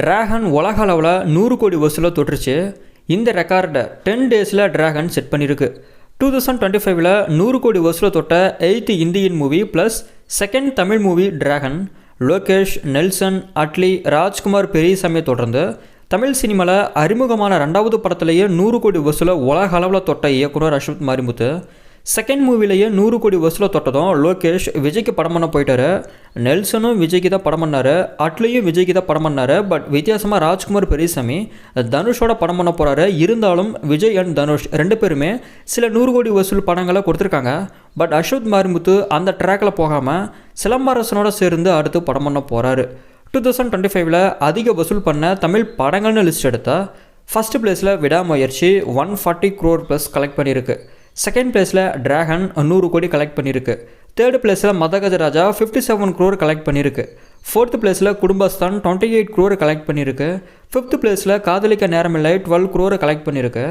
Dragon உலக அளவில் நூறு கோடி வசூலை தொட்டுருச்சு இந்த ரெக்கார்டை டென் டேஸில் டிராகன் செட் பண்ணியிருக்கு டூ தௌசண்ட் டுவெண்ட்டி ஃபைவ்ல நூறு கோடி வசூலை தொட்ட eighth Indian movie plus second Tamil movie Dragon Lokesh Nelson Atlee Rajkumar பெரியசாமியை தொடர்ந்து தமிழ் சினிமாவில் அறிமுகமான ரெண்டாவது படத்திலேயே நூறு கோடி வசூலை உலக அளவில் தொட்ட இயக்குனர் அஸ்வத் மாரிமுத்து. செகண்ட் மூவிலேயே நூறு கோடி வசூலை தொட்டதும் லோகேஷ் விஜய்க்கு படம் பண்ண போயிட்டாரு. நெல்சனும் விஜய்க்கு தான் படம் பண்ணார். அட்லியும் விஜய்க்கு தான் படம் பண்ணார். பட் வித்தியாசமாக ராஜ்குமார் பெரியசாமி தனுஷோட படம் பண்ண போகிறாரு இருந்தாலும் விஜய் அண்ட் தனுஷ் ரெண்டு பேருமே சில நூறு கோடி வசூல் படங்களை கொடுத்துருக்காங்க. பட் அஷோத் மாரிமுத்து அந்த ட்ராக்கில் போகாமல் சிலம்பரசனோட சேர்ந்து அடுத்து படம் பண்ண போகிறாரு டூ தௌசண்ட் டுவெண்ட்டி ஃபைவ்ல அதிக வசூல் பண்ண தமிழ் படங்கள்னு லிஸ்ட் எடுத்தால் ஃபஸ்ட் பிளேஸில் Vidaamuyarchi one forty crore plus collect பண்ணியிருக்கு. செகண்ட் பிளேஸில் டிராகன் நூறு கோடி கலெக்ட் பண்ணியிருக்கு தேர்ட் பிளேஸில் Madha Gaja Raja fifty seven crore collect பண்ணியிருக்கு ஃபோர்த் பிளேஸில் Kudumbasthan twenty eight crore collect பண்ணியிருக்கு ஃபிஃப்த் பிளேஸில் காதலிக்க நேரமில்லை டுவெல் க்ரோர் கலெக்ட் பண்ணியிருக்கு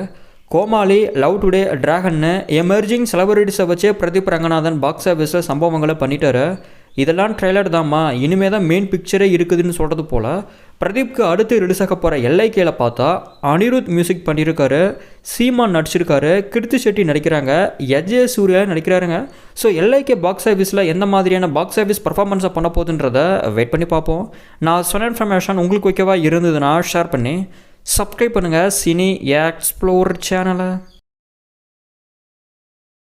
கோமாளி லவ் டுடே டிராகன்னு எமர்ஜிங் செலிபிரிட்டிஸை வச்சே பிரதீப் ரங்கநாதன் பாக்ஸ் ஆஃபீஸில் சம்பவங்களை பண்ணிட்டாரு. இதெல்லாம் ட்ரெய்லர் தாம்மா இனிமே தான் மெயின் பிக்சரே இருக்குதுன்னு சொல்கிறது போல். பிரதீப்க்கு அடுத்து ரிலீஸ் ஆக போகிற எல்ஐகேல பார்த்தா அனிருத் மியூசிக் பண்ணியிருக்காரு சீமான் நடிச்சிருக்காரு கிருத்தி செட்டி நடிக்கிறாங்க எஜே சூர்யா நடிக்கிறாருங்க. ஸோ எல்ஐகே பாக்ஸ் ஆஃபீஸில் எந்த மாதிரியான பாக்ஸ் ஆஃபீஸ் பர்ஃபார்மன்ஸை பண்ண போகுதுன்றத வெயிட் பண்ணி பார்ப்போம். நான் சொன்ன இன்ஃபர்மேஷன் உங்களுக்கு ஓகேவா இருந்ததுன்னா ஷேர் பண்ணி சப்ஸ்கிரைப் பண்ணுங்கள் சினி எக்ஸ்ப்ளோர் சேனலை